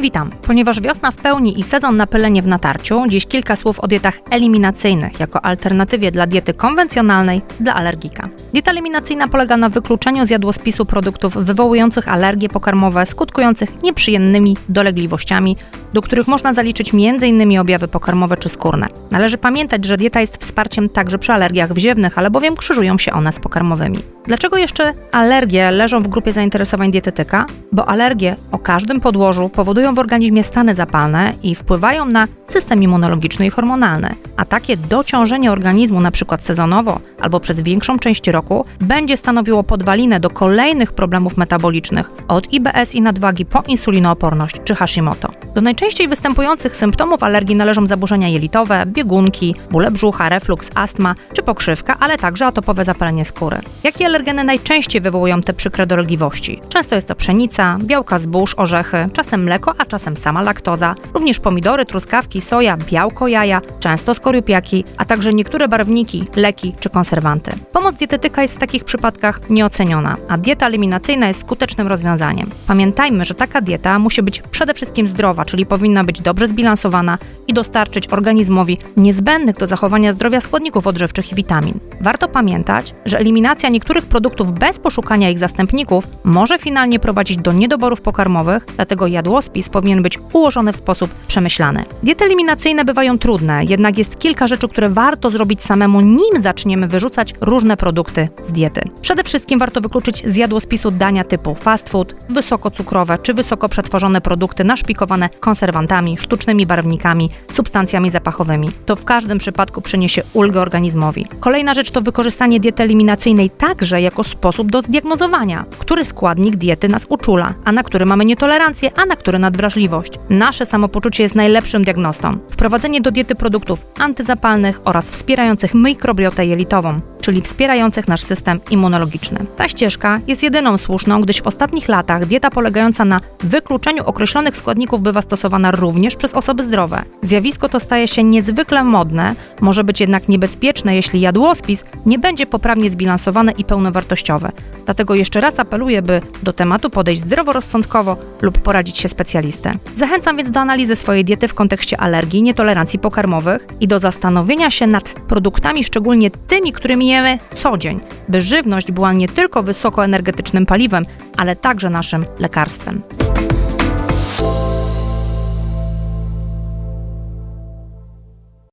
Witam. Ponieważ wiosna w pełni i sezon na pylenie w natarciu, dziś kilka słów o dietach eliminacyjnych jako alternatywie dla diety konwencjonalnej dla alergika. Dieta eliminacyjna polega na wykluczeniu z jadłospisu produktów wywołujących alergie pokarmowe, skutkujących nieprzyjemnymi dolegliwościami, do których można zaliczyć m.in. objawy pokarmowe czy skórne. Należy pamiętać, że dieta jest wsparciem także przy alergiach wziewnych, ale bowiem krzyżują się one z pokarmowymi. Dlaczego jeszcze alergie leżą w grupie zainteresowań dietetyka? Bo alergie o każdym podłożu powodują w organizmie stany zapalne i wpływają na system immunologiczny i hormonalny. A takie dociążenie organizmu, np. sezonowo albo przez większą część roku, będzie stanowiło podwalinę do kolejnych problemów metabolicznych, od IBS i nadwagi po insulinooporność czy Hashimoto. Do najczęściej występujących symptomów alergii należą zaburzenia jelitowe, biegunki, bóle brzucha, refluks, astma czy pokrzywka, ale także atopowe zapalenie skóry. Jakie alergeny najczęściej wywołują te przykre dolegliwości? Często jest to pszenica, białka zbóż, orzechy, czasem mleko, a czasem sama laktoza, również pomidory, truskawki, soja, białko jaja, często skorupiaki, a także niektóre barwniki, leki czy konserwanty. Pomoc dietetyka jest w takich przypadkach nieoceniona, a dieta eliminacyjna jest skutecznym rozwiązaniem. Pamiętajmy, że taka dieta musi być przede wszystkim zdrowa, czyli powinna być dobrze zbilansowana i dostarczyć organizmowi niezbędnych do zachowania zdrowia składników odżywczych i witamin. Warto pamiętać, że eliminacja niektórych produktów bez poszukania ich zastępników może finalnie prowadzić do niedoborów pokarmowych, dlatego jadłospis powinien być ułożony w sposób przemyślany. Diety eliminacyjne bywają trudne, jednak jest kilka rzeczy, które warto zrobić samemu, nim zaczniemy wyrzucać różne produkty z diety. Przede wszystkim warto wykluczyć z jadłospisu dania typu fast food, wysokocukrowe czy wysoko przetworzone produkty naszpikowane konserwantami, sztucznymi barwnikami, substancjami zapachowymi. To w każdym przypadku przyniesie ulgę organizmowi. Kolejna rzecz to wykorzystanie diety eliminacyjnej także jako sposób do zdiagnozowania, który składnik diety nas uczula, a na który mamy nietolerancję, a na który nadwrażliwość. Nasze samopoczucie jest najlepszym diagnostą. Wprowadzenie do diety produktów antyzapalnych oraz wspierających mikrobiotę jelitową, czyli wspierających nasz system immunologiczny. Ta ścieżka jest jedyną słuszną, gdyż w ostatnich latach dieta polegająca na wykluczeniu określonych składników bywa stosowana również przez osoby zdrowe. Zjawisko to staje się niezwykle modne, może być jednak niebezpieczne, jeśli jadłospis nie będzie poprawnie zbilansowany i pełnowartościowy. Dlatego jeszcze raz apeluję, by do tematu podejść zdroworozsądkowo lub poradzić się specjalistę. Zachęcam więc do analizy swojej diety w kontekście alergii, nietolerancji pokarmowych i do zastanowienia się nad produktami, szczególnie tymi, którymi co dzień, by żywność była nie tylko wysokoenergetycznym paliwem, ale także naszym lekarstwem.